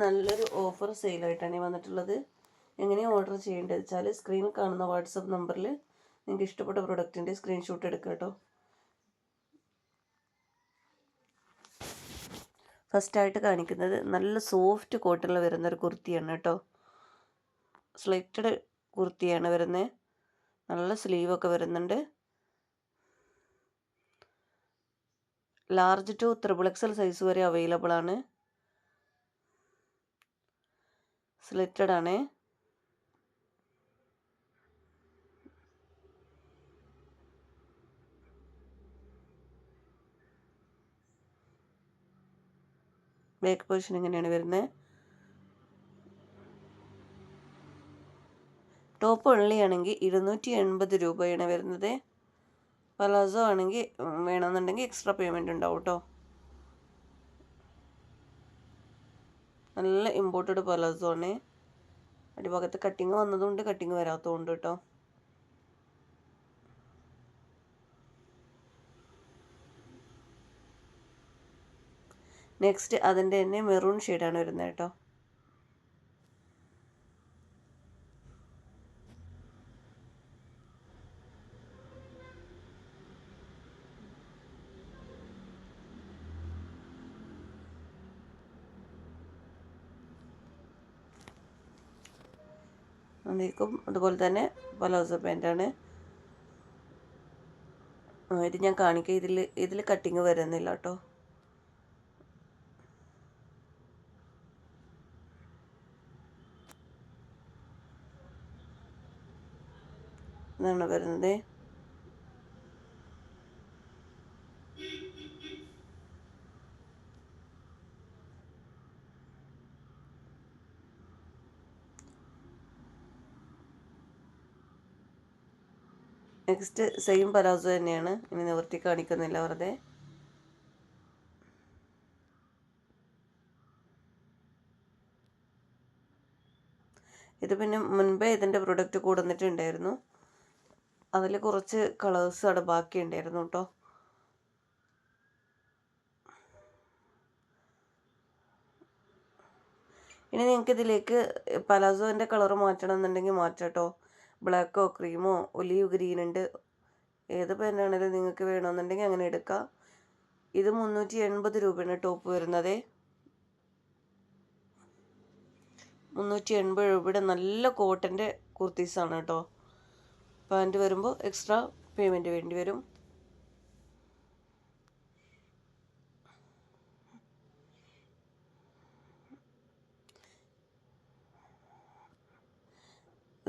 നല്ലൊരു ഓഫർ സെയിലായിട്ടാണ് വന്നിട്ടുള്ളത്. എങ്ങനെയാണ് ഓർഡർ ചെയ്യേണ്ടത് വെച്ചാൽ സ്ക്രീനിൽ കാണുന്ന വാട്സപ്പ് നമ്പറിൽ നിങ്ങൾക്ക് ഇഷ്ടപ്പെട്ട പ്രൊഡക്റ്റിന്റെ സ്ക്രീൻഷോട്ട് എടുക്കുക കേട്ടോ. ഫസ്റ്റായിട്ട് കാണിക്കുന്നത് നല്ല സോഫ്റ്റ് കോട്ടണിൽ വരുന്ന ഒരു കുർത്തിയാണ് കേട്ടോ. സ്ലൈറ്റഡ് കുർത്തിയാണ് വരുന്നത് നല്ല സ്ലീവൊക്കെ വരുന്നുണ്ട്. Large to triple XL size വരെ അവൈലബിൾ ആണ്. സ്ലിറ്റഡ് ആണ്. ബാക്ക് പൊസിഷൻ എങ്ങനെയാണ് വരുന്നത് ടോപ്പ് ഉള്ളി ആണെങ്കിൽ ഇരുന്നൂറ്റി എൺപത് രൂപയാണ് വരുന്നത്. പലാസോ ആണെങ്കിൽ വേണമെന്നുണ്ടെങ്കിൽ എക്സ്ട്രാ പേയ്മെന്റ് ഉണ്ടാവും കേട്ടോ നല്ല ഇമ്പോർട്ടഡ് പലാസോ ആണ്. അടിഭാഗത്ത് കട്ടിങ് വന്നതുകൊണ്ട് കട്ടിങ് വരാത്തതുകൊണ്ട് കേട്ടോ നെക്സ്റ്റ് അതിന്റെ തന്നെ മെറൂൺ ഷെയ്ഡാണ് വരുന്നത് കേട്ടോ അതിലേക്കും അതുപോലെ തന്നെ പലോസോ പാന്റാണ് ഇത് ഞാൻ കാണിക്കാം. ഇതിൽ ഇതിൽ കട്ടിങ് വരുന്നില്ല കേട്ടോ. ഇതാണ് വരുന്നത്. നെക്സ്റ്റ് സെയിം പലാസോ തന്നെയാണ്. ഇനി നിവർത്തി കാണിക്കുന്നില്ല വെറുതെ. ഇത് പിന്നെ മുൻപേ ഇതിന്റെ പ്രൊഡക്റ്റ് കൂടുന്നിട്ടുണ്ടായിരുന്നു. അതിൽ കുറച്ച് കളേഴ്സ് അവിടെ ബാക്കി ഉണ്ടായിരുന്നു കേട്ടോ. ഇനി നിങ്ങൾക്ക് ഇതിലേക്ക് പലാസോന്റെ കളർ മാറ്റണം എന്നുണ്ടെങ്കിൽ മാറ്റാം കേട്ടോ. ബ്ലാക്കോ ക്രീമോ ഒലീവ് ഗ്രീൻ ഉണ്ട്. ഏത് പെന്നാണെങ്കിലും നിങ്ങൾക്ക് വേണമെന്നുണ്ടെങ്കിൽ അങ്ങനെ എടുക്കാം. ഇത് മുന്നൂറ്റി എൺപത് രൂപയാണ് ടോപ്പ് വരുന്നത്. മുന്നൂറ്റി എൺപത് രൂപയുടെ നല്ല കോട്ടന്റെ കുർത്തീസാണ് കേട്ടോ. പാന്റ് വരുമ്പോൾ എക്സ്ട്രാ പേയ്മെന്റ് വേണ്ടി വരും.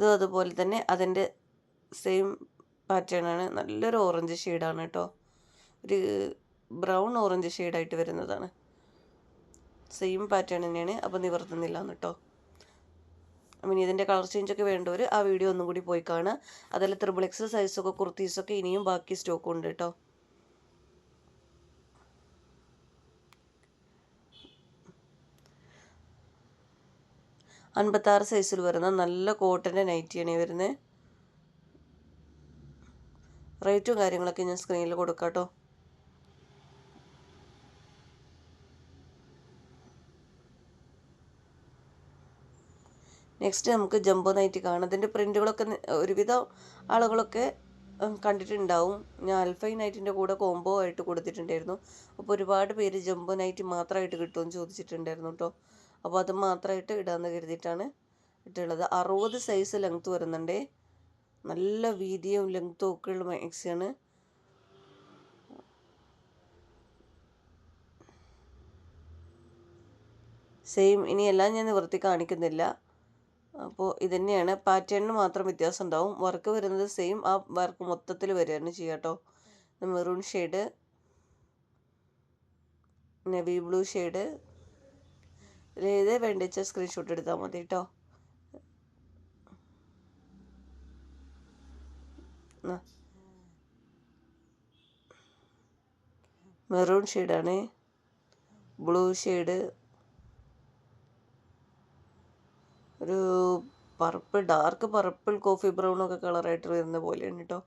ഇതും അതുപോലെ തന്നെ അതിന്റെ സെയിം പാറ്റേൺ ആണ്. നല്ലൊരു ഓറഞ്ച് ഷെയ്ഡാണ് കേട്ടോ ഒരു ബ്രൗൺ ഓറഞ്ച് ഷെയ്ഡായിട്ട് വരുന്നതാണ്. സെയിം പാറ്റേൺ തന്നെയാണ്. അപ്പോൾ നിവർത്തുന്നില്ല എന്ന് കേട്ടോ മീൻ ഇതിന്റെ കളർ ചേഞ്ചൊക്കെ വേണ്ടവർ ആ വീഡിയോ ഒന്നും കൂടി പോയി കാണുക. അതല്ല ത്രിബിൾ എക്സ് സൈസൊക്കെ കുർത്തീസൊക്കെ ഇനിയും ബാക്കി സ്റ്റോക്ക് ഉണ്ട് കേട്ടോ അൻപത്താറ് സൈസിൽ വരുന്ന നല്ല കോട്ടന്റെ നൈറ്റിയാണ് വരുന്നത് റേറ്റും കാര്യങ്ങളൊക്കെ ഞാൻ സ്ക്രീനിൽ കൊടുക്കാം കേട്ടോ നെക്സ്റ്റ് നമുക്ക് ജംബോ നൈറ്റി കാണാം. അതിന്റെ പ്രിന്റുകളൊക്കെ ഒരുവിധം ആളുകളൊക്കെ കണ്ടിട്ടുണ്ടാവും. ഞാൻ അൽഫൈ നൈറ്റിന്റെ കൂടെ കോംബോ ആയിട്ട് കൊടുത്തിട്ടുണ്ടായിരുന്നു. അപ്പോൾ ഒരുപാട് പേര് ജംബോ നൈറ്റി മാത്രമായിട്ട് കിട്ടുമെന്ന് ചോദിച്ചിട്ടുണ്ടായിരുന്നു കേട്ടോ അപ്പോൾ അത് മാത്രമായിട്ട് ഇടാമെന്ന് കരുതിയിട്ടാണ് ഇട്ടുള്ളത് അറുപത് സൈസ് ലെങ്ത്ത് വരുന്നുണ്ട്. നല്ല വീതിയും ലെങ്ത്തും ഒക്കെ ഉള്ള മാക്സിയാണ് സെയിം ഇനിയെല്ലാം ഞാൻ നിവർത്തി കാണിക്കുന്നില്ല. അപ്പോൾ ഇത് തന്നെയാണ്. പാറ്റേണിന് മാത്രം വ്യത്യാസം ഉണ്ടാവും. വർക്ക് വരുന്നത് സെയിം ആ വർക്ക് മൊത്തത്തിൽ വരികയാണ് ചെയ്യുക കേട്ടോ. Maroon shade navy blue shade ഏതേ വെച്ചാൽ സ്ക്രീൻഷോട്ട് എടുത്താൽ മതി കേട്ടോ മെറൂൺ ഷെയ്ഡാണ്. Blue shade. ഒരു purple dark purple coffee brown ഒക്കെ കളറായിട്ട് വരുന്ന പോലെയാണ് കേട്ടോ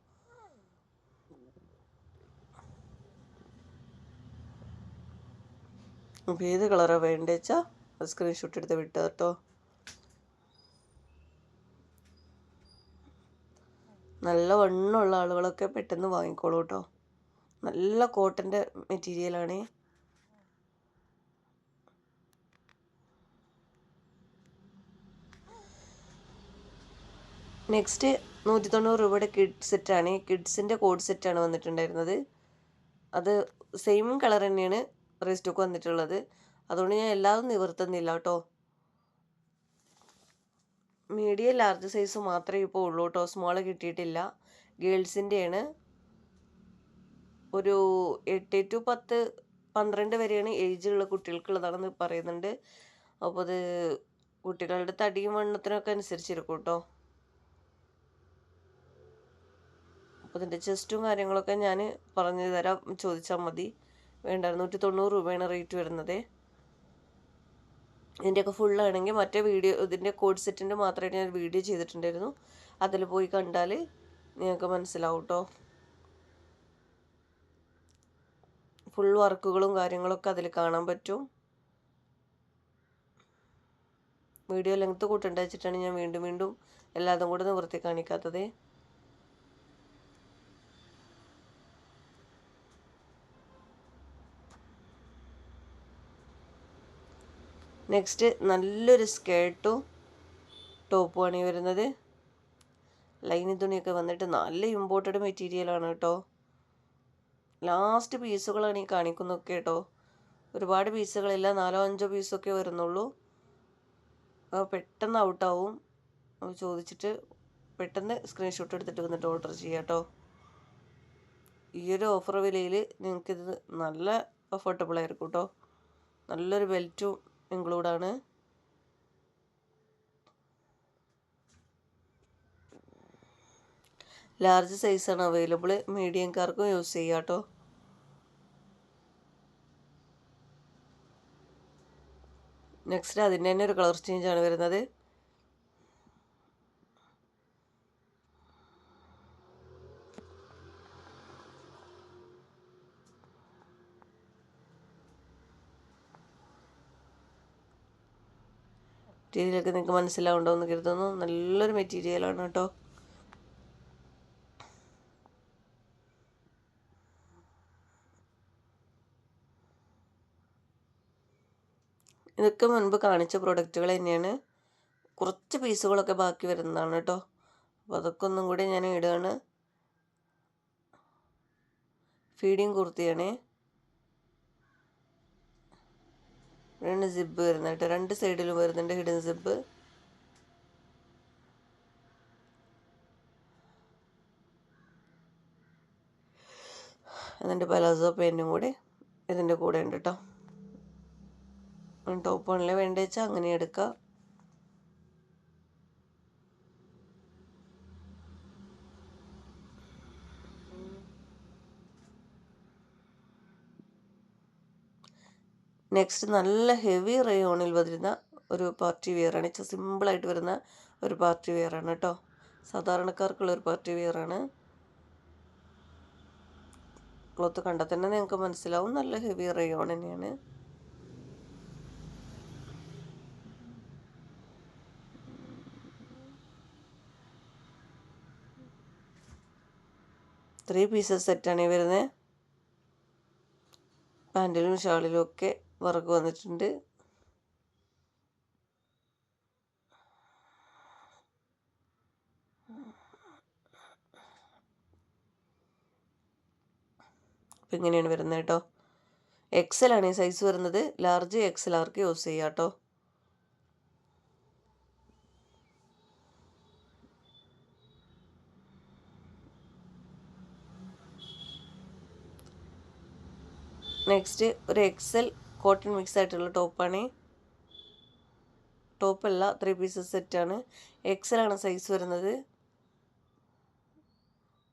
അപ്പോൾ ഏത് കളറാണ് വേണ്ടത് സ്ക്രീൻഷോട്ട് എടുത്ത് വിട്ടു കേട്ടോ. നല്ല വണ്ണമുള്ള ആളുകളൊക്കെ പെട്ടെന്ന് വാങ്ങിക്കോളൂ കേട്ടോ. നല്ല കോട്ടന്റെ മെറ്റീരിയലാണ് നെക്സ്റ്റ് നൂറ്റി തൊണ്ണൂറ് രൂപയുടെ കിഡ് സെറ്റാണ് കിഡ്സിന്റെ കോഡ് സെറ്റാണ് വന്നിട്ടുണ്ടായിരുന്നത്. അത് സെയിം കളർ തന്നെയാണ് റീസ്റ്റോക്ക് വന്നിട്ടുള്ളത്. അതുകൊണ്ട് ഞാൻ എല്ലാതും നിവർത്തുന്നില്ല കേട്ടോ. മീഡിയം ലാർജ് സൈസ് മാത്രമേ ഇപ്പോൾ ഉള്ളൂ കേട്ടോ. സ്മോൾ കിട്ടിയിട്ടില്ല. ഗേൾസിന്റെയാണ് ഒരു എട്ട് ടു പത്ത് പന്ത്രണ്ട് വരെയാണ് ഏജുള്ള കുട്ടികൾക്കുള്ളതാണെന്ന് പറയുന്നുണ്ട്. അപ്പോൾ അത് കുട്ടികളുടെ തടിയും വണ്ണത്തിനൊക്കെ അനുസരിച്ചിരിക്കും കേട്ടോ. അപ്പോൾ ഇതിന്റെ ചെസ്റ്റും കാര്യങ്ങളൊക്കെ ഞാൻ പറഞ്ഞു തരാം ചോദിച്ചാൽ മതി. വേണ്ട നൂറ്റി തൊണ്ണൂറ് രൂപയാണ് റേറ്റ് വരുന്നത്. ഇതിന്റെയൊക്കെ ഫുള്ളാണെങ്കിൽ മറ്റേ വീഡിയോ ഇതിന്റെ കോഡ് സെറ്റിന്റെ മാത്രമായിട്ട് ഞാൻ വീഡിയോ ചെയ്തിട്ടുണ്ടായിരുന്നു. അതിൽ പോയി കണ്ടാൽ നിങ്ങൾക്ക് മനസ്സിലാവും കേട്ടോ ഫുൾ വർക്കുകളും കാര്യങ്ങളൊക്കെ അതിൽ കാണാൻ പറ്റും. വീഡിയോ ലെങ്ത്ത് കൂട്ടേണ്ട വെച്ചിട്ടാണ് ഞാൻ വീണ്ടും വീണ്ടും എല്ലാതും കൂടെ നിവർത്തി കാണിക്കാത്തത്. നെക്സ്റ്റ് നല്ലൊരു സ്കേർട്ടും ടോപ്പുമാണ് ഈ വരുന്നത്. ലൈനി തുണിയൊക്കെ വന്നിട്ട് നല്ല ഇമ്പോർട്ടഡ് മെറ്റീരിയലാണ് കേട്ടോ. ലാസ്റ്റ് പീസുകളാണ് ഈ കാണിക്കുന്നതൊക്കെ കേട്ടോ. ഒരുപാട് പീസുകളില്ല നാലോ അഞ്ചോ പീസൊക്കെ വരുന്നുള്ളൂ. അപ്പോൾ പെട്ടെന്ന് ഔട്ടാവും ചോദിച്ചിട്ട് പെട്ടെന്ന് സ്ക്രീൻഷോട്ട് എടുത്തിട്ട് വന്നിട്ട് ഓർഡർ ചെയ്യാം കേട്ടോ. ഈ ഒരു ഓഫർ വിലയിൽ നിങ്ങൾക്കിത് നല്ല അഫോർഡബിൾ ആയിരിക്കും കേട്ടോ. നല്ലൊരു ബെൽറ്റും ഇൻക്ലൂഡാണ് ലാർജ് സൈസാണ് അവൈലബിൾ മീഡിയംകാർക്കും യൂസ് ചെയ്യാം കേട്ടോ നെക്സ്റ്റ് അതിന്റെ തന്നെ ഒരു കളർ ആണ് വരുന്നത്. മെറ്റീരിയലൊക്കെ നിങ്ങൾക്ക് മനസ്സിലാവുണ്ടോ എന്ന് കരുതുന്നു. നല്ലൊരു മെറ്റീരിയലാണ് കേട്ടോ. ഇതൊക്കെ മുൻപ് കാണിച്ച പ്രൊഡക്റ്റുകൾ തന്നെയാണ്. കുറച്ച് പീസുകളൊക്കെ ബാക്കി വരുന്നതാണ് കേട്ടോ. അപ്പോൾ അതൊക്കെ ഒന്നും കൂടി ഞാൻ ഇടുകയാണ്. ഫീഡിങ് കുർത്തിയാണേ. രണ്ട് സിബ് വരുന്നത് രണ്ട് സൈഡിലും വരുന്നുണ്ട് ഹിഡൻ സിബ് എന്നിട്ട് പലാസോ പെയിന്റും കൂടി ഇതിന്റെ കൂടെ ഉണ്ട് കേട്ടോ. ടോപ്പ് ആണല്ലേ വേണ്ട വെച്ചാൽ അങ്ങനെ എടുക്കുക നെക്സ്റ്റ് നല്ല ഹെവി റയോണിൽ വരുന്ന ഒരു പാർട്ടി വെയറാണ് ഇച്ചിരി സിമ്പിളായിട്ട് വരുന്ന ഒരു പാർട്ടി വെയറാണ് കേട്ടോ സാധാരണക്കാർക്കുള്ള ഒരു പാർട്ടി വെയറാണ് ക്ലോത്ത് കണ്ടാൽ തന്നെ നിങ്ങൾക്ക് മനസ്സിലാവും. നല്ല ഹെവി റയോൺ തന്നെയാണ്. ത്രീ പീസസ് സെറ്റാണ് ഈ വരുന്നത്. പാന്റിലും ഷാളിലും ഒക്കെ വർക്ക് വന്നിട്ടുണ്ട്. അപ്പം ഇങ്ങനെയാണ് വരുന്നത് കേട്ടോ. എക്സലാണ് ഈ സൈസ് വരുന്നത്. ലാർജ് എക്സൽ ആർക്ക് യൂസ് ചെയ്യാം കേട്ടോ. നെക്സ്റ്റ് ഒരു എക്സൽ കോട്ടൺ മിക്സ് ആയിട്ടുള്ള ടോപ്പാണ്. ടോപ്പല്ല ത്രീ പീസസ് സെറ്റാണ് എക്സലാണ് സൈസ് വരുന്നത്.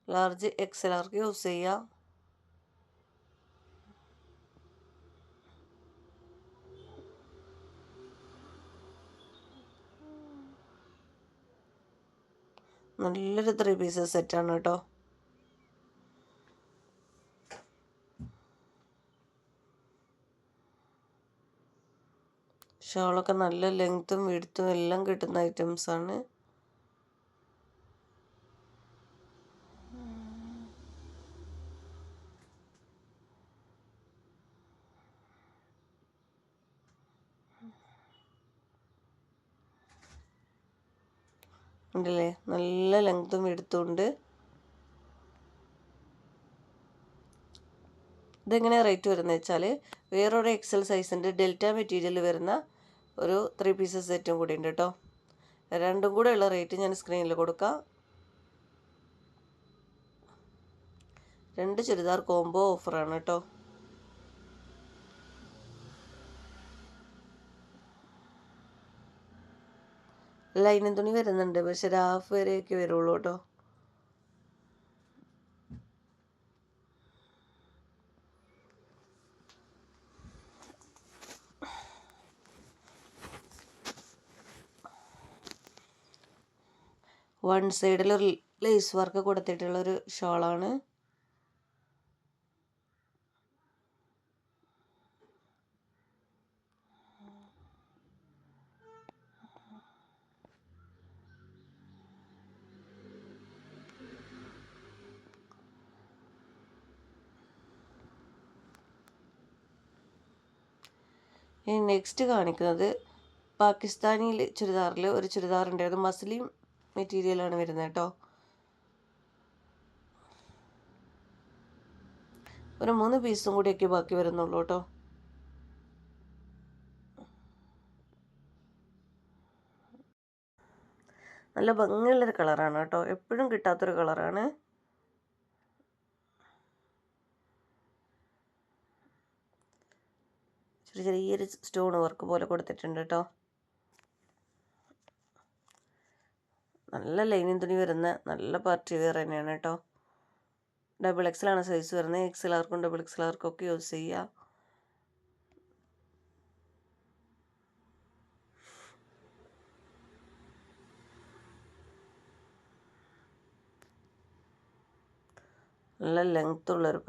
ലാർജ് എക്സൽ ആർക്ക് യൂസ് ചെയ്യാം? നല്ലൊരു ത്രീ പീസസ് സെറ്റാണ് കേട്ടോ ഷോളൊക്കെ നല്ല ലെങ്ത്തും വിടുത്തും എല്ലാം കിട്ടുന്ന ഐറ്റംസാണ് ഉണ്ടല്ലേ? നല്ല ലെങ്ത്തും എടുത്തുകൊണ്ട് ഇതെങ്ങനെയാണ് റേറ്റ് വരുന്നത് വെച്ചാൽ വേറൊരു എക്സൽ സൈസിന്റെ ഡെൽറ്റ മെറ്റീരിയൽ വരുന്ന ഒരു ത്രീ പീസസ് സെറ്റും കൂടി ഉണ്ട് കേട്ടോ രണ്ടും കൂടെ ഉള്ള റേറ്റ് ഞാൻ സ്ക്രീനിൽ കൊടുക്കാം. രണ്ട് ചുരിദാർ കോംബോ ഓഫറാണ് കേട്ടോ ലൈനിൻ തുണി വരുന്നുണ്ട്. പക്ഷെ ഹാഫ് വരെയൊക്കെ വരുള്ളൂ കേട്ടോ വൺ സൈഡിൽ ലേസ് വർക്ക് കൊടുത്തിട്ടുള്ളൊരു ഷോളാണ്. ഇനി നെക്സ്റ്റ് കാണിക്കുന്നത് പാകിസ്ഥാനിയിൽ ചുരിദാറിൽ ഒരു ചുരിദാർ ഉണ്ടായിരുന്നു മസ്ലിം മെറ്റീരിയലാണ് വരുന്നത് കേട്ടോ. ഒരു മൂന്ന് പീസും കൂടിയൊക്കെ ബാക്കി വരുന്നുള്ളൂ കേട്ടോ. നല്ല ഭംഗിയുള്ളൊരു കളറാണ് കേട്ടോ. എപ്പോഴും കിട്ടാത്തൊരു കളറാണ്. ചെറിയ ചെറിയൊരു സ്റ്റോൺ വർക്ക് പോലെ കൊടുത്തിട്ടുണ്ട് കേട്ടോ. നല്ല ലൈനിങ് തുണി വരുന്ന നല്ല പാർട്ടി വെയർ തന്നെയാണ് കേട്ടോ. ഡബിൾ എക്സലാണ് സൈസ് വരുന്നത്. എക്സൽ ആർക്കും ഡബിൾ എക്സൽ ആർക്കും ഒക്കെ യൂസ് ചെയ്യുക നല്ല ലെങ്ത് ഉള്ളൊരു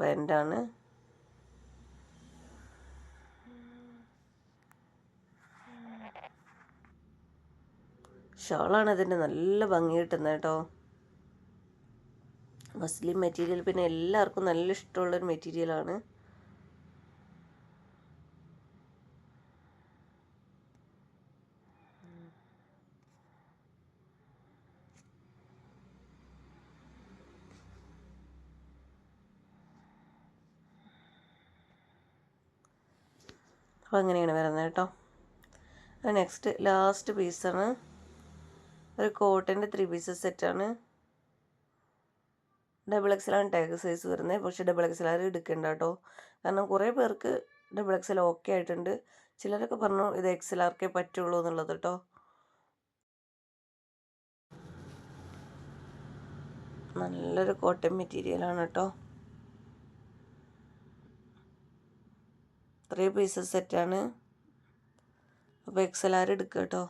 ഷോളാണ് ഇതിന്റെ നല്ല ഭംഗി കിട്ടുന്നത് കേട്ടോ. മസ്ലിം മെറ്റീരിയൽ പിന്നെ എല്ലാവർക്കും നല്ല ഇഷ്ടമുള്ളൊരു മെറ്റീരിയലാണ് അപ്പോൾ അങ്ങനെയാണ് വരുന്നത് കേട്ടോ. നെക്സ്റ്റ് ലാസ്റ്റ് പീസാണ് ഒരു കോട്ടന്റെ ത്രീ പീസസ് സെറ്റാണ് ഡബിൾ എക്സലാണ് ടാഗ് സൈസ് വരുന്നത്. പക്ഷേ ഡബിൾ എക്സൽ ആരും എടുക്കേണ്ട കേട്ടോ കാരണം കുറേ പേർക്ക് ഡബിൾ എക്സൽ ഓക്കെ ആയിട്ടുണ്ട്. ചിലരൊക്കെ പറഞ്ഞു ഇത് എക്സൽ ആർക്കേ പറ്റുള്ളൂ എന്നുള്ളത് കേട്ടോ നല്ലൊരു കോട്ടൺ മെറ്റീരിയലാണ് കേട്ടോ ത്രീ പീസസ് സെറ്റാണ് അപ്പോൾ എക്സൽ ആരും എടുക്കുക കേട്ടോ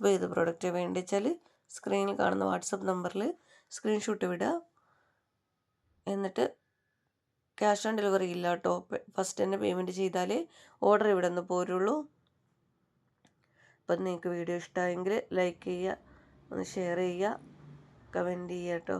അപ്പോൾ ഏത് പ്രോഡക്റ്റ് വേണ്ടിച്ചാൽ സ്ക്രീനിൽ കാണുന്ന വാട്സപ്പ് നമ്പറിൽ സ്ക്രീൻഷോട്ട് വിടുക എന്നിട്ട് ക്യാഷ് ഓൺ ഡെലിവറി ഇല്ല കേട്ടോ ഫസ്റ്റ് തന്നെ പേയ്മെന്റ് ചെയ്താലേ ഓർഡർ ഇവിടെ നിന്ന് പോരുള്ളൂ. അപ്പം നിങ്ങൾക്ക് വീഡിയോ ഇഷ്ടമായെങ്കിൽ ലൈക്ക് ചെയ്യുക ഒന്ന് ഷെയർ ചെയ്യുക കമന്റ് ചെയ്യുക കേട്ടോ